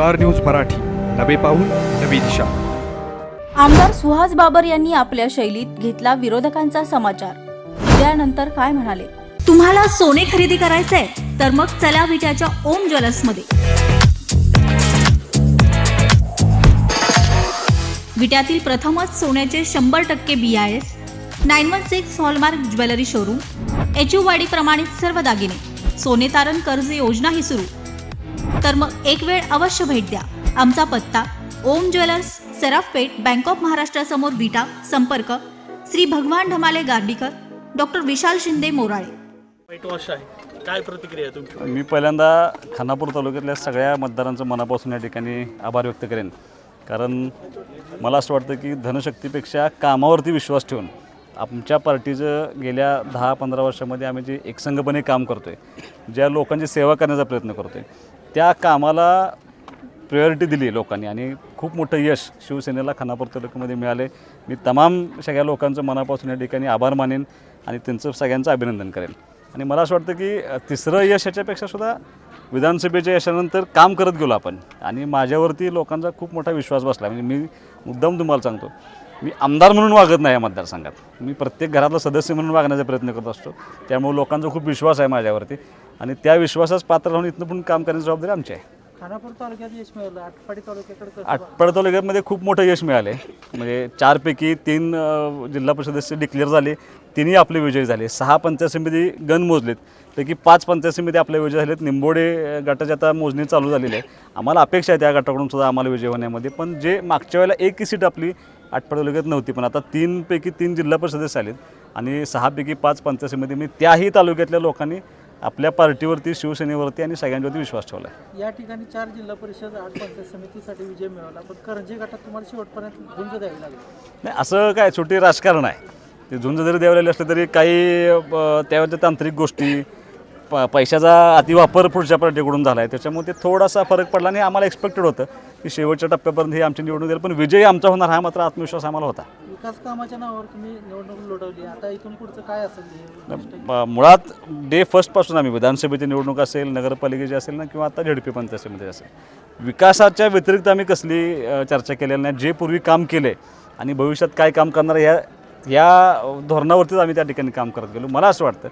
Star news Marathi. नवे पाऊल नवी दिशा. आमदार सुहास बाबर यांनी आपल्या शैलीत घेतला विरोधकांचा समाचार. त्यानंतर काय म्हणाले? तुम्हाला सोने खरेदी करायचंय तर मग चला विट्याच्या ओम ज्वेलर्समध्ये. विट्यातील प्रथमच सोन्याचे शंभर टक्के B I S nine one six hallmark jewellery showroom H U वाडी प्रमाणित सर्व दागिने सोने तारण कर्ज योजनाही सुरू. तर मग एक वेळ अवश्य भेट द्या. आमचा पत्ता Om jewellers Sarafpeth bank of महाराष्ट्रासमोर Vita संपर्क श्री भगवान ढमाले गार्डीकर डॉक्टर विशाल शिंदे मोराळे. वाईट वर्ष आहे. काय प्रतिक्रिया आहे तुमची? मी पहिल्यांदा खानापूर तालुक्यातल्या सगळ्या मतदारांचं मनापासून या ठिकाणी आभार व्यक्त करेन. कारण मला असं वाटतं की धनशक्तीपेक्षा कामावरती विश्वास ठेवून आमच्या पार्टीचं गेल्या दहा पंधरा वर्षामध्ये आम्ही जे एकसंघपणे काम करतो आहे ज्या लोकांची सेवा करण्याचा प्रयत्न करतो आहे त्या कामाला प्रायोरिटी दिली लोकांनी आणि खूप मोठं यश शिवसेनेला खानापूर तालुक्यामध्ये मिळाले. मी तमाम सगळ्या लोकांचं मनापासून या ठिकाणी आभार मानेन आणि त्यांचं सगळ्यांचं अभिनंदन करेन. आणि मला असं वाटतं की तिसरं यश याच्यापेक्षा सुद्धा विधानसभेच्या यशानंतर काम करत गेलो आपण. आणि माझ्यावरती लोकांचा खूप मोठा विश्वास बसला. म्हणजे मी मुद्दाम तुम्हाला सांगतो मी आमदार म्हणून वागत नाही या मतदारसंघात. मी प्रत्येक घरातला सदस्य म्हणून वागण्याचा प्रयत्न करत असतो. त्यामुळे लोकांचा खूप विश्वास आहे माझ्यावरती. आणि त्या विश्वासाच पात्र राहून इथनं पण काम करण्याची जबाबदारी आमची आहे. खानापूर तालुक्यात यश मिळालं आटपाडी तालुक्याकडे कसं आटपाड तालुक्यामध्ये खूप मोठं यश मिळाले. म्हणजे चारपैकी तीन अ, जिल्हा परिषद सदस्य डिक्लेअर झाले तिन्ही आपले विजयी झाले. सहा पंचायत समिती गण मोजलेत. पैकी पाच पंचायत समिती आपले विजय झालेत. निंबोडे अ, गटाची आता मोजणी चालू झालेली आहे. आम्हाला अपेक्षा आहे त्या गटाकडून सुद्धा आम्हाला विजय होण्यामध्ये. पण जे मागच्या वेळेला एकही सीट आपली आटपाड तालुक्यात नव्हती पण आता तीनपैकी तीन जिल्हा परिषद सदस्य आलेत. आणि सहापैकी पाच पंचायत समिती म्हणजे त्याही तालुक्यातल्या लोकांनी आपल्या पार्टीवरती शिवसेनेवरती आणि सगळ्यांवरती विश्वास ठेवला आहे या ठिकाणी चार जिल्हा परिषद आठ पंचायत समितीसाठी विजय मिळवला पण करंजी गटात तुम्हाला शेवटपर्यंत गुंज द्यावी लागली. नाही असं काय छोटी राजकारण आहे. ते झुंज जरी द्यावलेले असले तरी काही अ, त्यावरच्या तांत्रिक गोष्टी प पैशाचा अतिवापर पुढच्या पार्टीकडून झाला आहे त्याच्यामुळे ते थोडासा फरक पडला आणि आम्हाला एक्सपेक्टेड होतं. की शेवटच्या टप्प्यापर्यंत ही आमची निवडणूक येईल. पण विजय आमचा होणार हा मात्र आत्मविश्वास आम्हाला होता. विकास कामाच्या नावावर तुम्ही निवडणूक लढवली. आता इथून पुढचं काय असेल मुळात डे फर्स्टपासून आम्ही विधानसभेची निवडणूक असेल नगरपालिकेची असेल ना किंवा आता झेडपी पंचायत समिती असेल. विकासाच्या व्यतिरिक्त आम्ही कसली चर्चा केलेली नाही. जे पूर्वी काम केले आणि भविष्यात काय काम करणार ह्या या धोरणावरतीच आम्ही त्या ठिकाणी काम करत गेलो. मला असं वाटतं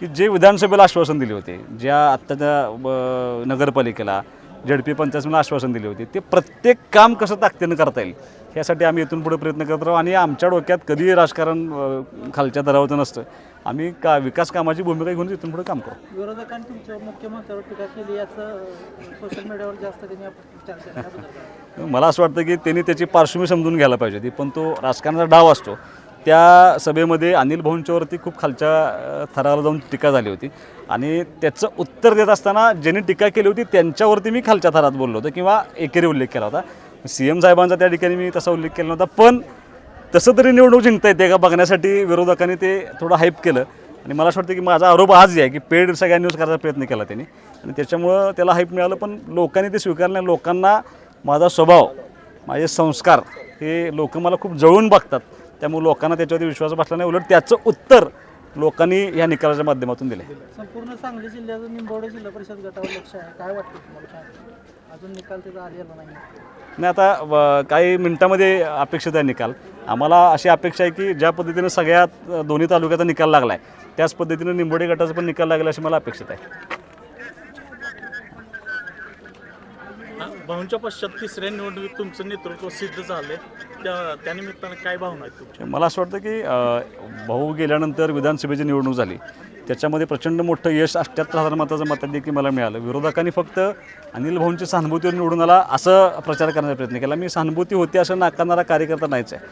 की जे विधानसभेला आश्वासन दिले होते ज्या आत्ताच्या नगरपालिकेला झेडपी पंचायतीला आश्वासन दिले होते. ते प्रत्येक काम कसं ताकदीनं करता येईल ह्यासाठी आम्ही इथून पुढे प्रयत्न करत राहू आणि आमच्या डोक्यात कधीही राजकारण खालच्या दरावरचं नसतं. आम्ही का विकास कामाची भूमिका घेऊन इथून पुढे काम करू. विरोधकांनी तुमच्या टीका केली याचं सोशल मीडियावर जास्त त्यांनी? मला असं वाटतं की त्यांनी त्याची पार्श्वभूमी समजून घ्यायला पाहिजे होती पण तो राजकारणाचा डाव असतो. त्या सभेमध्ये अनिल भाऊंच्यावरती खूप खालच्या थराला जाऊन टीका झाली होती. आणि त्याचं उत्तर देत असताना ज्यांनी टीका केली होती त्यांच्यावरती मी खालच्या थरात बोललो होतो किंवा एकेरी उल्लेख केला होता. सी एम साहेबांचा त्या ठिकाणी मी तसा उल्लेख केला नव्हता पण तसं तरी निवडणूक जिंकता येते का बघण्यासाठी विरोधकांनी ते थोडं हाईप केलं. आणि मला असं वाटतं की माझा आरोप आज आहे की पेड सगळ्या न्यूज करायचा प्रयत्न केला त्यांनी. आणि त्याच्यामुळं त्याला हाईप मिळालं पण लोकांनी ते स्वीकारलं नाही. लोकांना माझा स्वभाव माझे संस्कार हे लोक मला खूप जळून बघतात. त्यामुळे लोकांना त्याच्यावरती विश्वास बसला नाही. उलट त्याचं उत्तर लोकांनी या निकालाच्या माध्यमातून दिले संपूर्ण सांगली जिल्ह्याचं निंबवडे जिल्हा परिषद गटावर लक्ष आहे. काय वाटतं तुम्हाला? अजून निकाल त्याचा आलेला नाही. नाही आता काही मिनिटामध्ये अपेक्षित आहे निकाल. आम्हाला अशी अपेक्षा आहे की ज्या पद्धतीनं सगळ्यात दोन्ही तालुक्याचा निकाल लागला आहे त्याच पद्धतीनं निंबोडे गटाचा पण निकाल लागला अशी मला अपेक्षित आहे हा, भाऊंच्या पश्चात तिसऱ्या निवडणुकीत तुमचं नेतृत्व सिद्ध झालं त्या त्यानिमित्तानं काय भावना आहेत तुमच्या? मला असं वाटतं की अ, भाऊ गेल्यानंतर विधानसभेची निवडणूक झाली. त्याच्यामध्ये प्रचंड मोठं यश अठ्ठ्याहत्तर हजार मताचं मताधिक्य मला मिळालं. विरोधकांनी फक्त अनिल भाऊंची सहानुभूतीवर निवडून आला असं प्रचार करण्याचा प्रयत्न केला. मी सहानुभूती होती असं नाकारणारा कार्यकर्ता नाहीच आहे.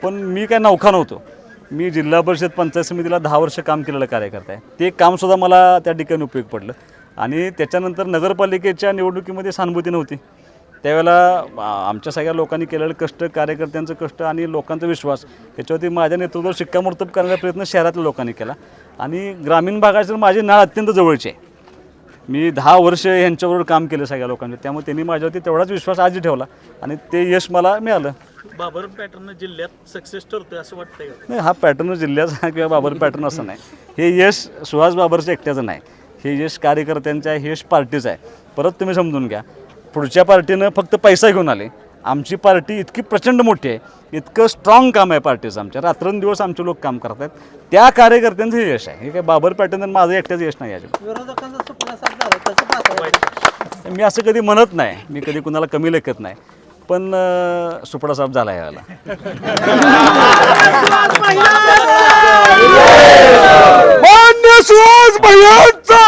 पण मी काय नौखा नव्हतो. मी जिल्हा परिषद पंचायत समितीला दहा वर्ष काम केलेलं कार्यकर्ता आहे. ते कामसुद्धा मला त्या ठिकाणी उपयोग पडलं. आणि त्याच्यानंतर नगरपालिकेच्या निवडणुकीमध्ये सहानुभूती नव्हती. त्यावेळेला आमच्या सगळ्या लोकांनी केलेलं कष्ट कार्यकर्त्यांचं कष्ट आणि लोकांचा विश्वास याच्यावरती माझ्या नेतृत्वावर शिक्कामोर्तब करण्याचा प्रयत्न शहरातल्या लोकांनी केला. आणि ग्रामीण भागाची माझी नाळ अत्यंत जवळची. आहे मी दहा वर्ष यांच्याबरोबर काम केलं सगळ्या लोकांचं त्यामुळे त्यांनी माझ्यावरती तेवढाच विश्वास आजही ठेवला आणि ते यश मला मिळालं. बाबर पॅटर्न जिल्ह्यात सक्सेस ठरतोय असं वाटतंय का? नाही हा पॅटर्न जिल्ह्याचा किंवा बाबर पॅटर्न असं नाही. हे यश सुहास बाबरचं एकट्याचं नाही. हे यश कार्यकर्त्यांचं आहे हे यश पार्टीचं आहे. परत तुम्ही समजून घ्या. पुढच्या पार्टीनं फक्त पैसा घेऊन आले आमची पार्टी इतकी प्रचंड मोठी आहे इतकं स्ट्रॉंग काम आहे पार्टीचं आमच्या रात्रंदिवस आमचे लोक काम करत आहेत त्या कार्यकर्त्यांचं हे यश आहे हे काय बाबर पॅटर्न आणि माझं एकट्याचं यश नाही याच्यात पाहता मी असं कधी म्हणत नाही मी कधी कुणाला कमी लेखत नाही पण सुपडा साफ झाला याला मान्य सुहास भैयांचा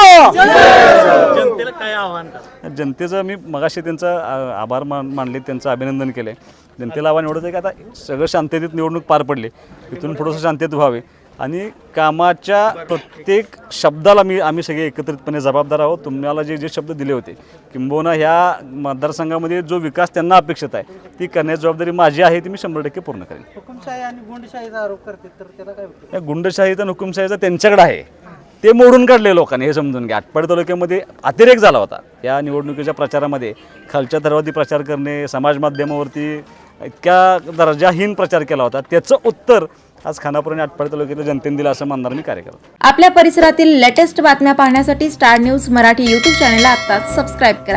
आव्हान करा जनतेचं मी मगाशी त्यांचा आभार मान मानले त्यांचं अभिनंदन केलं. जनतेला आव्हान एवढंच आहे की आता सगळं शांततेत निवडणूक पार पडली. इथून थोडंसं शांततेत व्हावे. आणि कामाच्या प्रत्येक शब्दाला मी आम्ही सगळे एकत्रितपणे जबाबदार आहोत. तुम्हाला जे जे शब्द दिले होते किंबहुना ह्या मतदारसंघामध्ये जो विकास त्यांना अपेक्षित आहे ती करण्याची जबाबदारी माझी आहे ती मी शंभर टक्के पूर्ण करेन. हुकुमशाही आणि गुंडशाहीचा आरोप करते तर त्याला काय गुंडशाहीचा आणि हुकुमशाहीचा त्यांच्याकडे आहे. ते मोडून काढले लोकांनी हे समजून घ्या. आटपाडी तालुक्यामध्ये अतिरेक झाला होता. या निवडणुकीच्या प्रचारामध्ये खालच्या थरावरती प्रचार करणे समाज माध्यमावरती इतक्या दर्जाहीन प्रचार केला होता. त्याचं उत्तर आज खानापूर आणि आटपाडी तालुक्यातील जनतेने दिलं असं मानणार मी कार्यक्रम आपल्या परिसरातील लेटेस्ट बातम्या पाहण्यासाठी स्टार न्यूज मराठी यूट्यूब चॅनलला आता सबस्क्राईब करा.